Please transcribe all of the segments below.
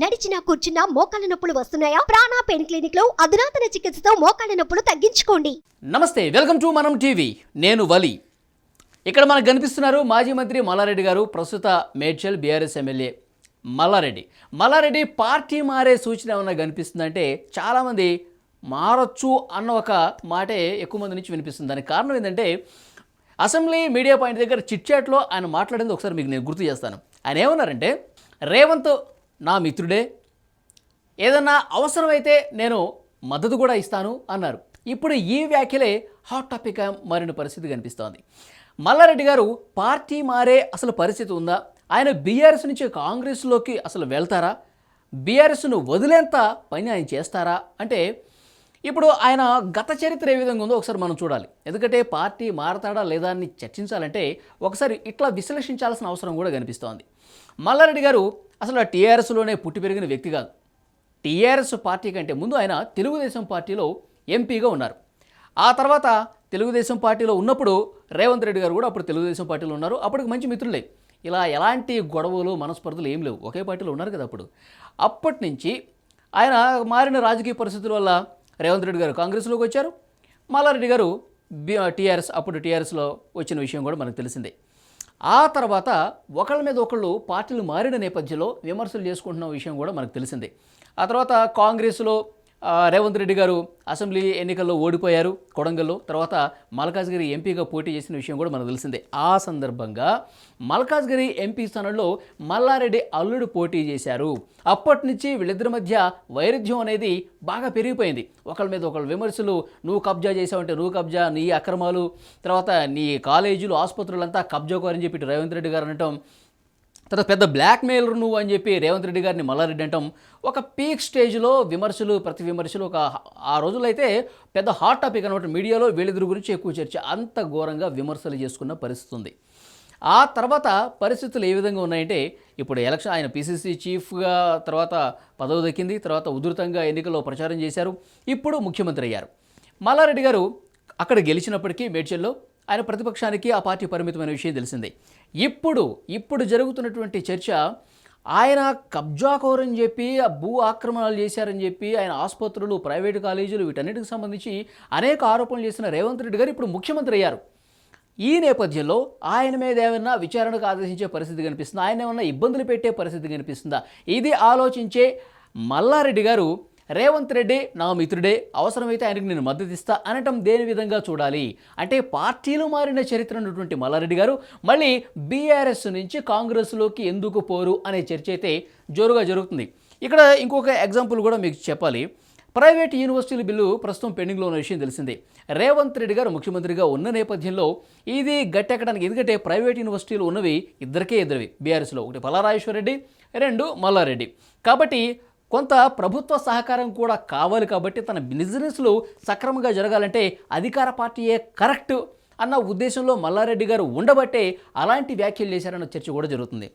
నడిచినా కూర్చున్నా మోకాళ్ళ నొప్పులు వస్తున్నాయా? ప్రాణా పెయిన్ క్లినిక్లో అధునాతన చికిత్సతో మోకాళ్ళ నొప్పులు తగ్గించుకోండి. నమస్తే వెల్కమ్ టు మనం టీవీ. నేను వలి. ఇక్కడ మనకు కనిపిస్తున్నారు మాజీ మంత్రి మల్లారెడ్డి గారు ప్రస్తుత Medchal BRS MLA Malla Reddy. Malla Reddy party మారే సూచన ఏమన్నా కనిపిస్తుందంటే చాలామంది మారొచ్చు అన్న ఒక మాటే ఎక్కువ మంది నుంచి వినిపిస్తుంది. దానికి కారణం ఏంటంటే అసెంబ్లీ మీడియా పాయింట్ దగ్గర చిట్చాట్లో ఆయన మాట్లాడింది ఒకసారి మీకు నేను గుర్తు చేస్తాను. ఆయన ఏమన్నారంటే రేవంత్ నా మిత్రుడే ఏదన్నా అవసరమైతే నేను మద్దతు కూడా ఇస్తాను అన్నారు. ఇప్పుడు ఈ వ్యాఖ్యలే హాట్ టాపిక్గా మారిన పరిస్థితి కనిపిస్తోంది. మల్లారెడ్డి గారు పార్టీ మారే అసలు పరిస్థితి ఉందా? ఆయన బీఆర్ఎస్ నుంచి కాంగ్రెస్లోకి అసలు వెళ్తారా? బీఆర్ఎస్ను వదిలేంత పని ఆయన చేస్తారా? అంటే ఇప్పుడు ఆయన గత చరిత్ర ఏ విధంగా ఉందో ఒకసారి మనం చూడాలి. ఎందుకంటే పార్టీ మారతాడా లేదా అని చర్చించాలంటే ఒకసారి ఇట్లా విశ్లేషించాల్సిన అవసరం కూడా కనిపిస్తోంది. మల్లారెడ్డి గారు అసలు టీఆర్ఎస్లోనే పుట్టి పెరిగిన వ్యక్తి కాదు. టీఆర్ఎస్ పార్టీ కంటే ముందు ఆయన తెలుగుదేశం పార్టీలో ఎంపీగా ఉన్నారు. ఆ తర్వాత తెలుగుదేశం పార్టీలో ఉన్నప్పుడు రేవంత్ రెడ్డి గారు కూడా అప్పుడు తెలుగుదేశం పార్టీలో ఉన్నారు. అప్పటికి మంచి మిత్రులే. ఇలా ఎలాంటి గొడవలు మనస్పర్ధలు ఏం లేవు. ఒకే పార్టీలో ఉన్నారు కదా అప్పుడు. అప్పటి నుంచి ఆయన మారిన రాజకీయ పరిస్థితుల వల్ల రేవంత్ రెడ్డి గారు కాంగ్రెస్లోకి వచ్చారు. మల్లారెడ్డి గారు బి టీఆర్ఎస్ అప్పుడు టీఆర్ఎస్లో వచ్చిన విషయం కూడా మనకు తెలిసిందే. ఆ తర్వాత ఒకళ్ళ మీద ఒకళ్ళు పార్టీలు మారిన నేపథ్యంలో విమర్శలు చేసుకుంటున్న విషయం కూడా మనకు తెలిసిందే. ఆ తర్వాత కాంగ్రెస్లో రేవంత్ రెడ్డి గారు అసెంబ్లీ ఎన్నికల్లో ఓడిపోయారు కొడంగల్లో. తర్వాత మల్కాజ్గిరి ఎంపీగా పోటీ చేసిన విషయం కూడా మనకు తెలిసిందే. ఆ సందర్భంగా మల్కాజ్గిరి ఎంపీ స్థానంలో మల్లారెడ్డి అల్లుడు పోటీ చేశారు. అప్పటి నుంచి వీళ్ళిద్దరి మధ్య వైరుధ్యం అనేది బాగా పెరిగిపోయింది. ఒకళ్ళ మీద ఒకళ్ళు విమర్శలు నువ్వు కబ్జా చేసావంటే నువ్వు కబ్జా నీ అక్రమాలు తర్వాత నీ కాలేజీలు ఆసుపత్రులంతా కబ్జాకోరని చెప్పి రేవంత్ రెడ్డి గారు అనటం తర్వాత పెద్ద బ్లాక్ మెయిలర్ నువ్వు అని చెప్పి రేవంత్ రెడ్డి గారిని మల్లారెడ్డి అంటాం. ఒక పీక్ స్టేజ్లో విమర్శలు ప్రతి విమర్శలు ఒక ఆ రోజులైతే పెద్ద హాట్ టాపిక్ అనమాట మీడియాలో వీళ్ళిద్దరి గురించి ఎక్కువ చర్చ అంత ఘోరంగా విమర్శలు చేసుకున్న పరిస్థితి ఉంది. ఆ తర్వాత పరిస్థితులు ఏ విధంగా ఉన్నాయంటే ఇప్పుడు ఎలక్షన్ ఆయన పీసీసీ చీఫ్గా తర్వాత పదవి దక్కింది తర్వాత ఉధృతంగా ఎన్నికల్లో ప్రచారం చేశారు ఇప్పుడు ముఖ్యమంత్రి అయ్యారు. మల్లారెడ్డి గారు అక్కడ గెలిచినప్పటికీ మేడ్చల్లో ఆయన ప్రతిపక్షానికి ఆ పార్టీ పరిమితమైన విషయం తెలిసిందే. ఇప్పుడు ఇప్పుడు జరుగుతున్నటువంటి చర్చ ఆయన కబ్జాకోరని చెప్పి ఆ భూ ఆక్రమణలు చేశారని చెప్పి ఆయన ఆసుపత్రులు ప్రైవేటు కాలేజీలు వీటన్నిటికి సంబంధించి అనేక ఆరోపణలు చేసిన రేవంత్ రెడ్డి గారు ఇప్పుడు ముఖ్యమంత్రి అయ్యారు. ఈ నేపథ్యంలో ఆయన మీద ఏమైనా విచారణకు ఆదేశించే పరిస్థితి కనిపిస్తుందా? ఆయన ఏమైనా ఇబ్బందులు పెట్టే పరిస్థితి కనిపిస్తుందా? ఇది ఆలోచించే మల్లారెడ్డి గారు రేవంత్ రెడ్డి నా మిత్రుడే అవసరమైతే ఆయనకు నేను మద్దతు ఇస్తా అనటం దేని విధంగా చూడాలి? అంటే పార్టీలు మారిన చరిత్ర ఉన్నటువంటి మల్లారెడ్డి గారు మళ్ళీ బీఆర్ఎస్ నుంచి కాంగ్రెస్లోకి ఎందుకు పోరు అనే చర్చ అయితే జోరుగా జరుగుతుంది. ఇక్కడ ఇంకొక ఎగ్జాంపుల్ కూడా మీకు చెప్పాలి. ప్రైవేట్ యూనివర్సిటీల బిల్లు ప్రస్తుతం పెండింగ్లో ఉన్న విషయం తెలిసిందే. రేవంత్ రెడ్డి గారు ముఖ్యమంత్రిగా ఉన్న నేపథ్యంలో ఇది గట్టెక్కడానికి ఎందుకంటే ప్రైవేట్ యూనివర్సిటీలు ఉన్నవి ఇద్దరికే ఇద్దరివి బీఆర్ఎస్లో ఒకటి పల్లారాజేశ్వర రెడ్డి రెండు మల్లారెడ్డి. కాబట్టి కొంత ప్రభుత్వ సహకారం కూడా కావాలి కాబట్టి తన బిజినెస్లు సక్రమంగా జరగాలంటే అధికార పార్టీయే కరెక్ట్ అన్న ఉద్దేశంలో మల్లారెడ్డి గారు ఉండబట్టే అలాంటి వ్యాఖ్యలు చేశారన్న చర్చ కూడా జరుగుతుంది.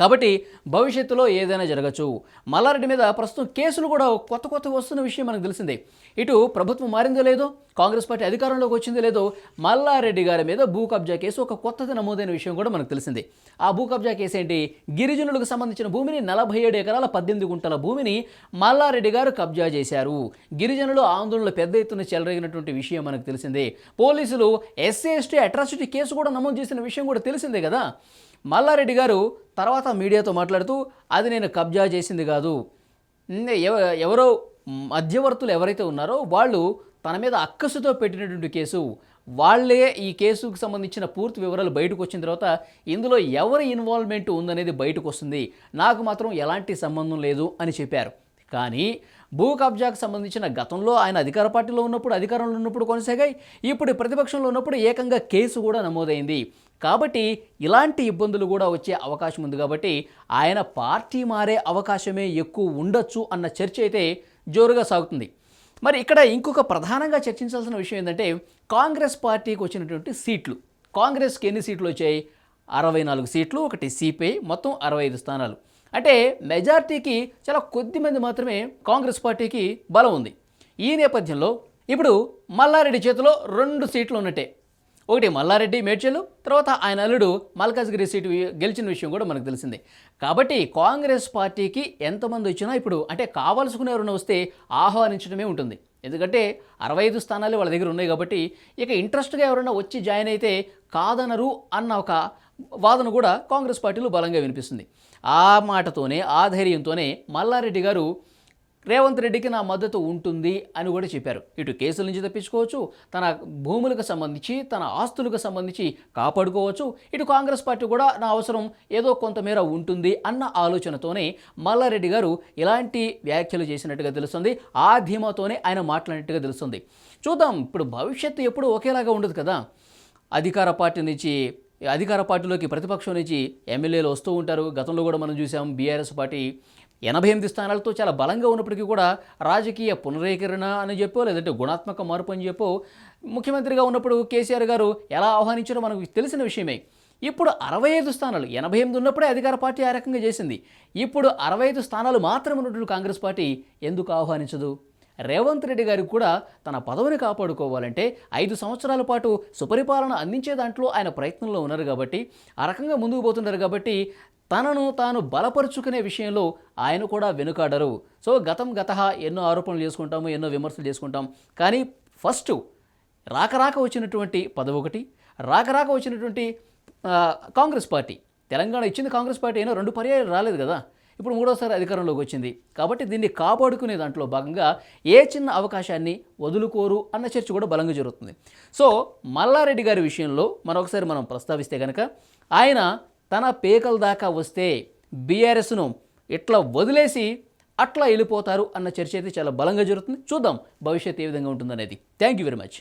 కాబట్టి భవిష్యత్తులో ఏదైనా జరగచ్చు. మల్లారెడ్డి మీద ప్రస్తుతం కేసులు కూడా కొత్త కొత్త వస్తున్న విషయం మనకు తెలిసిందే. ఇటు ప్రభుత్వం మారిందో లేదో కాంగ్రెస్ పార్టీ అధికారంలోకి వచ్చిందో లేదో మల్లారెడ్డి గారి మీద భూ కబ్జా కేసు ఒక కొత్తది నమోదైన విషయం కూడా మనకు తెలిసిందే. ఆ భూ కబ్జా కేసు ఏంటి? గిరిజనులకు సంబంధించిన భూమిని నలభై ఏడు ఎకరాల పద్దెనిమిది గుంటల భూమిని మల్లారెడ్డి గారు కబ్జా చేశారు. గిరిజనులు ఆందోళనలు పెద్ద ఎత్తున చెలరేగినటువంటి విషయం మనకు తెలిసిందే. పోలీసులు ఎస్సీ ఎస్టీ అట్రాసిటీ కేసు కూడా నమోదు చేసిన విషయం కూడా తెలిసిందే కదా? మల్లారెడ్డి గారు తర్వాత మీడియాతో మాట్లాడుతూ అది నేను కబ్జా చేసింది కాదు. ఎవరో మధ్యవర్తులు ఎవరైతే ఉన్నారో వాళ్ళు తన మీద అక్కసుతో పెట్టినటువంటి కేసు వాళ్ళే ఈ కేసుకు సంబంధించిన పూర్తి వివరాలు బయటకు వచ్చిన తర్వాత ఇందులో ఎవరి ఇన్వాల్వ్మెంట్ ఉందనేది బయటకు వస్తుంది. నాకు మాత్రం ఎలాంటి సంబంధం లేదు అని చెప్పారు. కానీ భూ కబ్జాకు సంబంధించిన గతంలో ఆయన అధికార పార్టీలో ఉన్నప్పుడు అధికారంలో ఉన్నప్పుడు కొనసాగాయి. ఇప్పుడు ప్రతిపక్షంలో ఉన్నప్పుడు ఏకంగా కేసు కూడా నమోదైంది. కాబట్టి ఇలాంటి ఇబ్బందులు కూడా వచ్చే అవకాశం ఉంది కాబట్టి ఆయన పార్టీ మారే అవకాశమే ఎక్కువ ఉండొచ్చు అన్న చర్చ అయితే జోరుగా సాగుతుంది. మరి ఇక్కడ ఇంకొక ప్రధానంగా చర్చించాల్సిన విషయం ఏంటంటే కాంగ్రెస్ పార్టీకి వచ్చినటువంటి సీట్లు. కాంగ్రెస్కి ఎన్ని సీట్లు వచ్చాయి? అరవై నాలుగు సీట్లు ఒకటి సిపిఐ మొత్తం అరవై ఐదు స్థానాలు. అంటే మెజార్టీకి చాలా కొద్ది మంది మాత్రమే కాంగ్రెస్ పార్టీకి బలం ఉంది. ఈ నేపథ్యంలో ఇప్పుడు మల్లారెడ్డి చేతిలో రెండు సీట్లు ఉన్నట్టే. ఒకటి మల్లారెడ్డి మేడ్చలు తర్వాత ఆయన అల్లుడు మల్కాజ్గిరి సీటు గెలిచిన విషయం కూడా మనకు తెలిసిందే. కాబట్టి కాంగ్రెస్ పార్టీకి ఎంతమంది వచ్చినా ఇప్పుడు అంటే కావాల్సుకునే ఎవరైనా వస్తే ఆహ్వానించడమే ఉంటుంది. ఎందుకంటే అరవై ఐదు స్థానాలు వాళ్ళ దగ్గర ఉన్నాయి కాబట్టి ఇక ఇంట్రెస్ట్గా ఎవరైనా వచ్చి జాయిన్ అయితే కాదనరు అన్న ఒక వాదన కూడా కాంగ్రెస్ పార్టీలో బలంగా వినిపిస్తుంది. ఆ మాటతోనే ఆ ధైర్యంతోనే మల్లారెడ్డి గారు రేవంత్ రెడ్డికి నా మద్దతు ఉంటుంది అని కూడా చెప్పారు. ఇటు కేసుల నుంచి తప్పించుకోవచ్చు తన భూములకు సంబంధించి తన ఆస్తులకు సంబంధించి కాపాడుకోవచ్చు. ఇటు కాంగ్రెస్ పార్టీ కూడా నా అవసరం ఏదో కొంతమేర ఉంటుంది అన్న ఆలోచనతోనే మల్లారెడ్డి గారు ఇలాంటి వ్యాఖ్యలు చేసినట్టుగా తెలుస్తుంది. ఆ ధీమాతోనే ఆయన మాట్లాడినట్టుగా తెలుస్తుంది. చూద్దాం ఇప్పుడు భవిష్యత్తు ఎప్పుడు ఒకేలాగా ఉండదు కదా. అధికార పార్టీ నుంచి అధికార పార్టీలోకి ప్రతిపక్షం నుంచి ఎమ్మెల్యేలు వస్తూ ఉంటారు. గతంలో కూడా మనం చూసాం బీఆర్ఎస్ పార్టీ ఎనభై ఎనిమిది స్థానాలతో చాలా బలంగా ఉన్నప్పటికీ కూడా రాజకీయ పునరీకరణ అని చెప్పో లేదంటే గుణాత్మక మార్పు అని చెప్పో ముఖ్యమంత్రిగా ఉన్నప్పుడు కేసీఆర్ గారు ఎలా ఆహ్వానించారో మనకు తెలిసిన విషయమే. ఇప్పుడు అరవై ఐదు స్థానాలు ఎనభై ఎనిమిది ఉన్నప్పుడే అధికార పార్టీ ఆ రకంగా చేసింది. ఇప్పుడు అరవై ఐదు స్థానాలు మాత్రం ఉన్నటువంటి కాంగ్రెస్ పార్టీ ఎందుకు ఆహ్వానించదు? రేవంత్ రెడ్డి గారికి కూడా తన పదవిని కాపాడుకోవాలంటే ఐదు సంవత్సరాల పాటు సుపరిపాలన అందించే దాంట్లో ఆయన ప్రయత్నంలో ఉన్నారు కాబట్టి ఆ రకంగా ముందుకు పోతున్నారు కాబట్టి తనను తాను బలపరుచుకునే విషయంలో ఆయన కూడా వెనుకాడరు. సో గతం గత ఎన్నో ఆరోపణలు చేసుకుంటాము ఎన్నో విమర్శలు చేసుకుంటాం. కానీ ఫస్ట్ రాకరాక వచ్చినటువంటి పదవి ఒకటి వచ్చినటువంటి కాంగ్రెస్ పార్టీ. తెలంగాణ ఇచ్చింది కాంగ్రెస్ పార్టీ అయినా రెండు పర్యాయాలు రాలేదు కదా. ఇప్పుడు మూడోసారి అధికారంలోకి వచ్చింది. కాబట్టి దీన్ని కాపాడుకునే దాంట్లో భాగంగా ఏ చిన్న అవకాశాన్ని వదులుకోరు అన్న చర్చ కూడా బలంగా జరుగుతుంది. సో మల్లారెడ్డి గారి విషయంలో మరొకసారి మనం ప్రస్తావిస్తే కనుక ఆయన తన పేకల దాకా వస్తే బీఆర్ఎస్ను ఇట్లా వదిలేసి అట్లా వెళ్ళిపోతారు అన్న చర్చ అయితే చాలా బలంగా జరుగుతుంది. చూద్దాం భవిష్యత్ ఏ విధంగా ఉంటుందనేది. Thank you very much